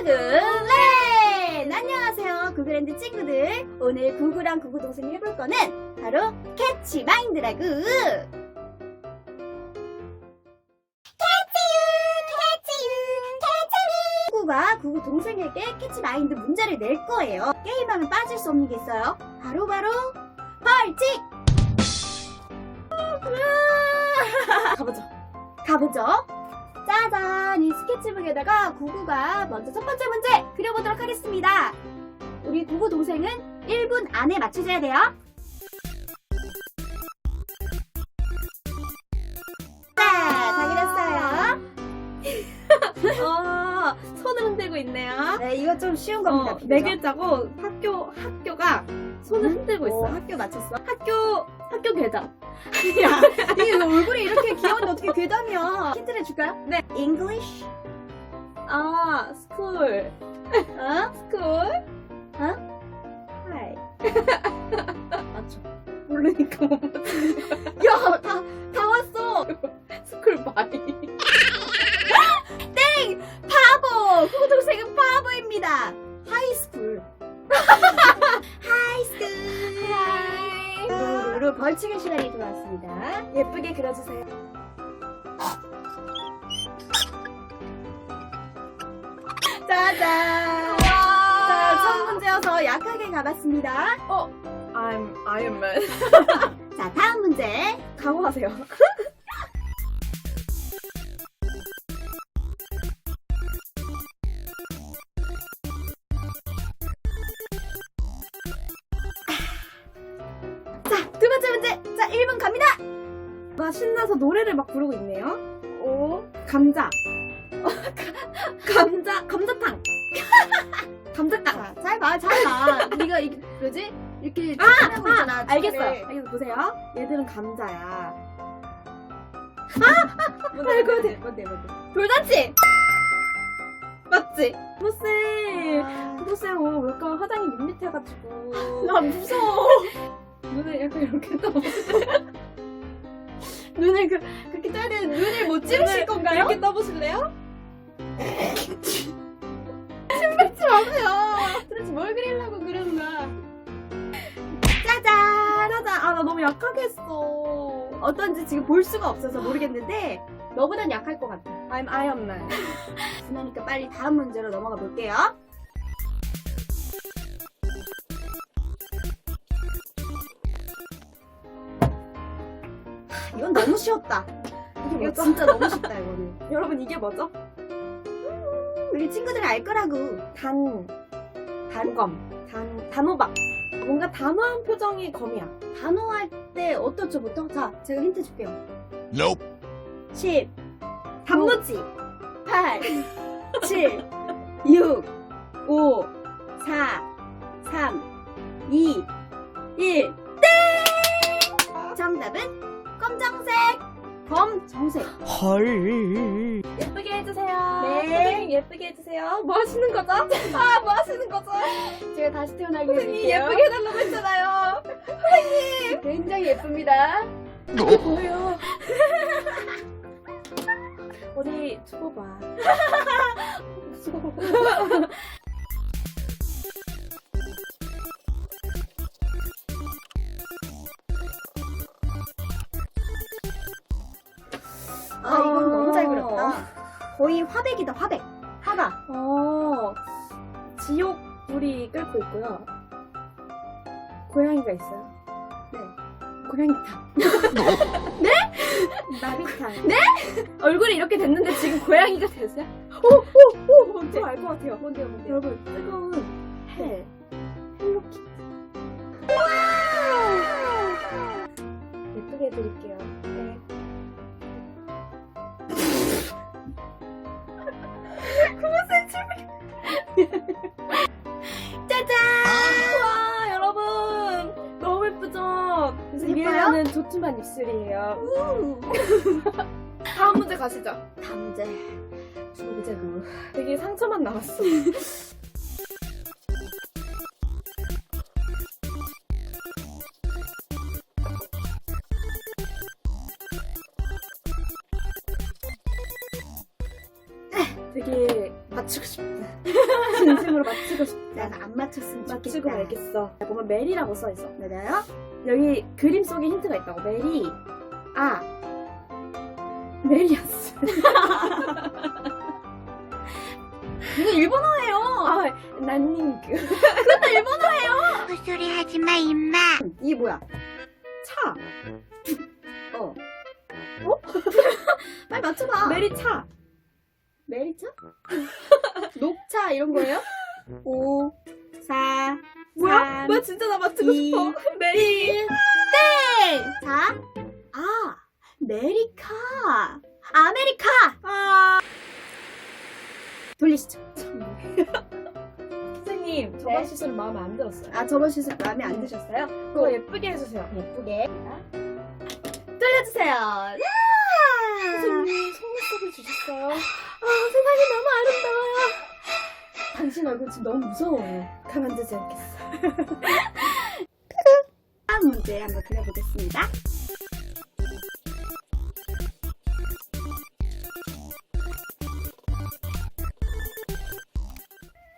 구글랜! 안녕하세요, 구글랜드 친구들. 오늘 구구랑 구구 동생이 해볼 거는 바로 캐치 마인드라구. 구구가 구구 동생에게 캐치 마인드 문제를 낼 거예요. 게임하면 빠질 수 없는 게 있어요. 바로 바로 벌칙! 가보죠. 가보죠. 짜잔! 이 스케치북에다가 구구가 먼저 첫 번째 문제 그려보도록 하겠습니다. 우리 구구 동생은 1분 안에 맞춰줘야 돼요. 자, 다 그렸어요. 어, 손을 흔들고 있네요. 네, 이거 좀 쉬운 겁니다. 어. 네 글자고 학교 학교가 손을 흔들고 있어. 오, 학교 맞췄어? 학교 학교 계좌. 야, 이게 얼굴이 이렇게 귀여운데 어떻게 괴담이야? 힌트를 줄까요? 네. English? 아 스쿨 어? 스쿨. 어? 하이. 맞춰. 모르니까. 야, 다, 다 왔어! 스쿨 바이. 돌아왔습니다. 예쁘게 그려주세요. 짜잔! 자, 첫 문제여서 약하게 가봤습니다. I'm Iron Man. 자, 다음 문제. 각오하세요. 자, 두 번째 문제. 자, 1분 갑니다. 막 신나서 노래를 막 부르고 있네요. 오 감자. 감자 감자탕. 감자탕. 자, 잘 봐, 잘 봐. 네가 이 뭐지? 이렇게 아, 하고 있잖아. 알겠어요. 네. 알겠어 보세요. 얘들은 감자야. 아! 뭔데, 알고 뭔데, 돼. 뭔데, 뭔데. 돌잔치. 맞지? 아, 부모쌤, 어, 왜 이렇게 화장이 밋밋해가지고. 나 무서워. 눈을 약간 이렇게 떠. 눈을 그, 그렇게 떠야 되는 눈을 못 찌르실 건가요? 이렇게 떠보실래요? 찌르지 마세요. 도대체 뭘 그리려고 그러는 거야? 짜잔. 짜잔. 아, 나 너무 약하게 했어. 어떤지 지금 볼 수가 없어서 모르겠는데 너보단 약할 것 같아. I'm Iron Man. 그러니까 빨리 다음 문제로 넘어가 볼게요. 이건 너무 쉬웠다. 이게 뭐 이거 진짜 너무 쉽다 이거는. 여러분, 이게 뭐죠? 우리 친구들이 알 거라고. 단, 단검, 단, 단호박. 뭔가 단호한 표정의 검이야. 단호할 때 어떻죠 보통? 자, 제가 힌트 줄게요. Nope. 10, 단무지. 8, 7, 6, 5, 4, 3, 2, 1. 땡! 정답은 검정색, 검정색. 헐. 예쁘게 해주세요. 네. 선생님 예쁘게 해주세요. 뭐 하시는 거죠? 아, 뭐 하시는 거죠? 제가 다시 태어나게 선생님 해드릴게요. 예쁘게 해달라고 했잖아요. 굉장히 예쁩니다. 이게 뭐예요? 어디 줘봐. 무서워. 거의 화백이다, 화백. 화가. 어, 지옥 불이 끓고 있고요. 고양이가 있어요. 네. 고양이탕. 나비탕. 네? 얼굴이 이렇게 됐는데 지금 고양이가 됐어요? 오, 오, 오! 뭔지 알것 같아요. 뭔데요, 뭔데요? 여러분, 뜨거운 헬. 헬로키티. 예쁘게 해드릴게요. 미래는 조투만 입술이에요. 우. 다음 문제 가시죠. 다음 문제. 두 번째로. 되게 상처만 남았어. 되게 맞추고 싶다. 진심으로 맞히고 싶다. 난 안 맞췄으면 좋겠다. 말겠어. 보면 메리라고 써있어. 맞아요? 여기 그림 속에 힌트가 있다고. 메리. 아. 메리아스. 이거 일본어예요. 아, 난닝그. 헛소리 하지 마, 임마. 이게 뭐야? 차. 어. 빨리 맞춰봐. 메리 차. 메리차? 녹차 이런 거예요? 5, 4, 뭐야? 3, 뭐야, 진짜 나 맞추고 이, 싶어. 메리. 땡! 자, 아, 메리카. 아메리카! 아. 돌리시죠. 선생님, 저번 네. 시술은 마음에 안 들었어요. 아, 저번 시술 마음에 안 드셨어요? 그거 예쁘게 해주세요. 예쁘게. 돌려주세요. 야! 선생님, 속눈썹을 주셨어요. 아, 세상이 너무 아름다워요. 당신 얼굴 지금 너무 무서워요. 가만두지 않겠어. 다음 문제 한번 드려보겠습니다.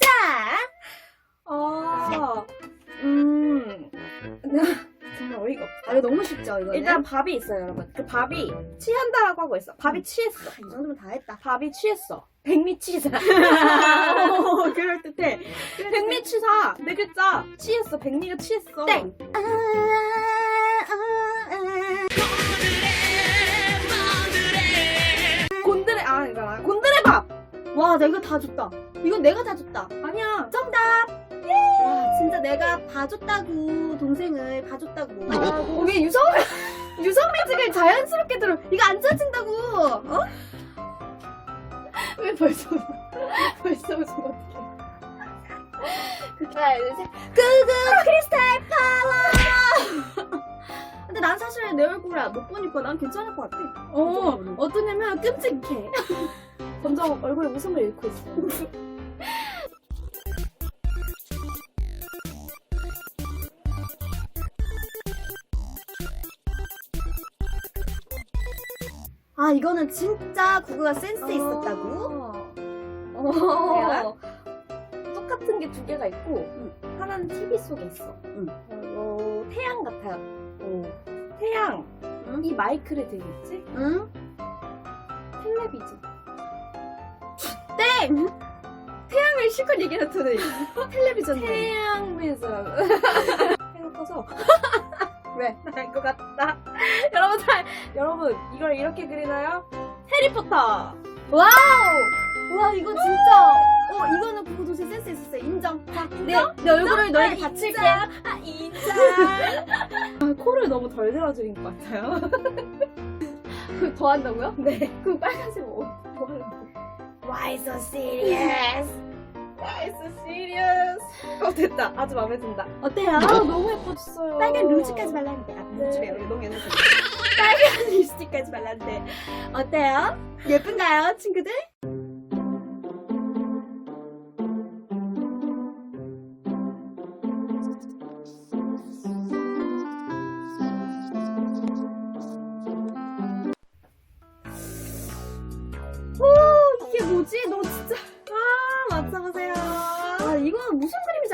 자, 아, 음. 정말 어이가 없다. 아, 이거 너무 쉽죠, 이거는? 일단 밥이 있어요, 여러분. 그 밥이 취한다라고 하고 있어. 밥이 취했어. 아, 이 정도면 다 했다. 밥이 취했어. 백미취사. 듯해. 백미취사. 네 글자. 취했어. 백미가 취했어. 땡. 아, 아, 곤드레, 아, 이거 아, 곤드레 밥. 와, 나 이거 다 줬다. 이건 내가 다 줬다. 아니야. 정답! 와, 진짜 내가 봐줬다고, 동생을 봐줬다고. 거기 유성, 유성 매직을 자연스럽게 들어. 이거 안 젖힌다고. 어? 왜 벌써, 벌써 웃으면 어떡해. 하나, 둘, 셋. 구구 크리스탈 파워! 근데 난 사실 내 얼굴을 못 보니까 난 괜찮을 것 같아. 어, 어떠냐면 끔찍해. 점점 얼굴에 웃음을 잃고 있어. 아, 이거는 진짜 구구가 센스 있었다고? 어. 똑 같은 게 두 개가 있고 하나는 TV 속에 있어. 응. 어, 태양 같아요. 태양. 응? 이 마이크를 들겠지? 응? 텔레비전. 땡! 태양을 실컷 얘기해 줬더니 텔레비전. 태양 비전. 태양 커서 왜? 알것 같다. 여러분 잘 여러분 이걸 이렇게 그리나요? 해리포터. 와우! 와, 이거 진짜. 어, 이거는 구구 도시 센스 있었어요. 인정. 자, 내, 내 얼굴을 너에게 바칠게. 아 인자. 아, 코를 너무 덜 들어주는 것 같아요. 그더 한다고요? 네. 그 빨간색 옷. 뭐 하려고? Why so serious? Why so serious? 어 됐다. 아주 마음에 든다. 어때요? 아 너무 예뻐졌어요. 빨간 루즈까지 발랐는데. 아, 네. 루즈래요. 너무 옛날 빨간 립스틱까지 발랐는데. 어때요? 예쁜가요, 친구들?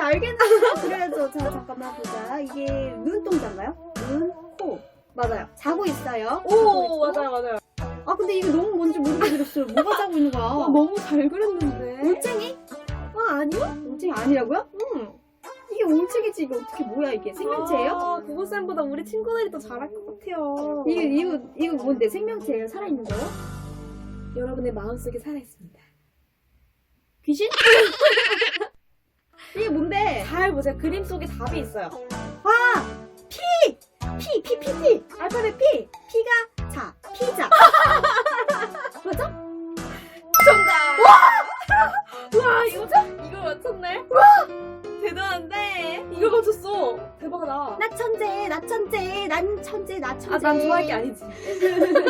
알겠는데. 그래야죠. 자, 잠깐만 보자. 이게 눈동자인가요? 눈, 코. 맞아요. 자고 있어요. 오 자고 있고. 맞아요 맞아요. 아, 근데 이게 너무 뭔지 모르게 그렸어요. 뭐가 자고 있는 거야? 아, 너무 잘 그렸는데. 올챙이? 아 아니요? 올챙이 아니라고요? 응. 이게 올챙이지. 이게 어떻게 뭐야, 이게? 생명체예요? 아, 구구쌤보다 우리 친구들이 더 잘할 것 같아요. 이거, 이거, 이거 뭔데? 생명체예요? 살아있는 거예요? 여러분의 마음속에 살아있습니다. 귀신? 이게 뭔데? 잘 보세요. 그림 속에 답이 있어요. 아! 피! 피, 피, 피, 피! 알파벳 피! 피가 자, 피자. 맞아? 정답! 와! 와, 이거, 이걸 맞췄네? 와! 대단한데? 이걸 맞췄어. 대박이다. 나 천재, 나 천재, 난 천재, 나 천재. 아, 난 좋아할 게 아니지.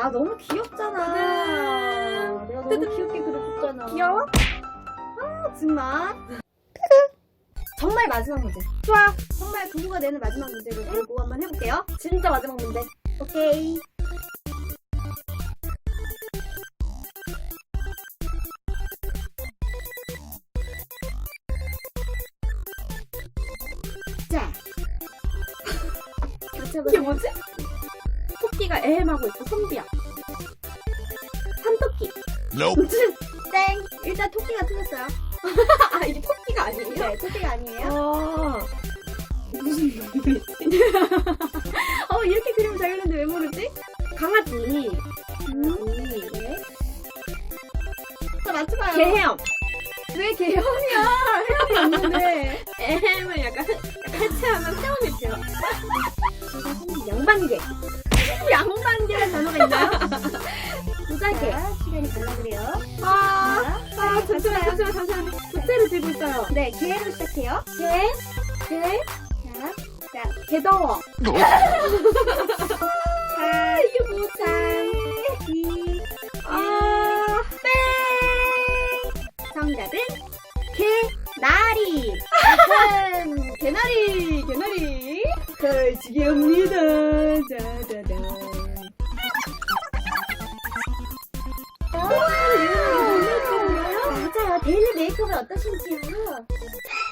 아 너무 귀엽잖아. 네. 내가 너무 귀엽게 그려줬잖아. 귀여워? 아 정말. 정말 마지막 문제. 좋아. 정말 금고가 내는 마지막 문제를 들고 한번 해볼게요. 진짜 마지막 문제. 오케이. 자. 이게 뭐지? 토끼가 에헴하고 있고 선비야. 산토끼. Nope. 땡! 일단 토끼가 틀렸어요. 아 이게 토끼가 아니에요? 네, 토끼가 아니에요. 아 무슨 놈이지? 어, 이렇게 그리면 잘 그렸는데 왜 모르지? 강아지. 음, 네. 자, 맞춰봐요. 개헤엄. 왜 개형이야? 헤엄이 없는데. 에헴을 약간 해체하면 헤엄이 돼요. 양반개. 양반개라는 단어가 있나요? 도자개. 시간이 달라 그래요. 아, 자, 아 빨리 잠시만. 잠시만 잠시만. 부채를 들고 있어요. 네, 개로 시작해요. 개, 개, 자, 자, 개더워.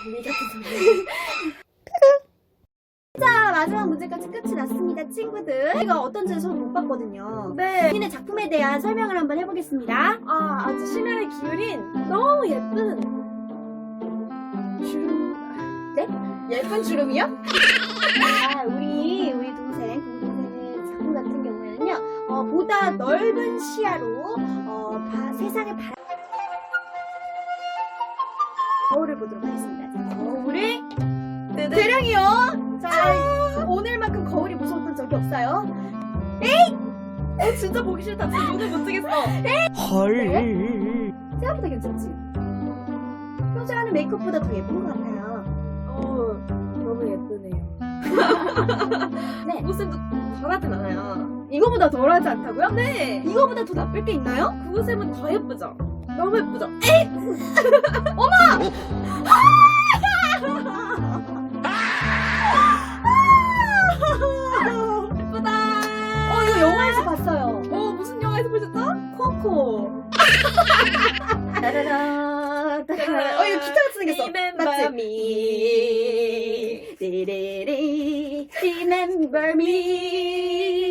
우리 같은 소리. 자, 마지막 문제까지 끝이 났습니다, 친구들. 이거 어떤지 저는 못 봤거든요. 네. 본인의 작품에 대한 설명을 한번 해보겠습니다. 아, 아주 심혈을 기울인 너무 예쁜 주름. 네? 예쁜 주름이요? 아, 우리, 우리 동생, 동생의 작품 같은 경우에는요, 어, 보다 넓은 시야로, 어, 바- 세상의 바람, 거울을 보도록 하겠습니다. 자, 거울을, 대령이요! 자, 오늘만큼 거울이 무서웠던 적이 없어요. 어, 진짜 보기 싫다. 지금 눈을 못 뜨겠어. 헐. 생각보다 괜찮지? 평소에 하는 메이크업보다 더 예쁜 것 같아요. 어, 너무 예쁘네요. 네. 옷은 덜하진 않아요. 이거보다 덜하지 않다고요? 네. 이거보다 더 나쁠 게 있나요? 그 옷은 더 예쁘죠? 너무 예쁘죠? 예쁘다. 코코. 따라라, 따라라. 어, 이거 기타같이 생겼어. Remember 맞지? me. 띠리리, remember me.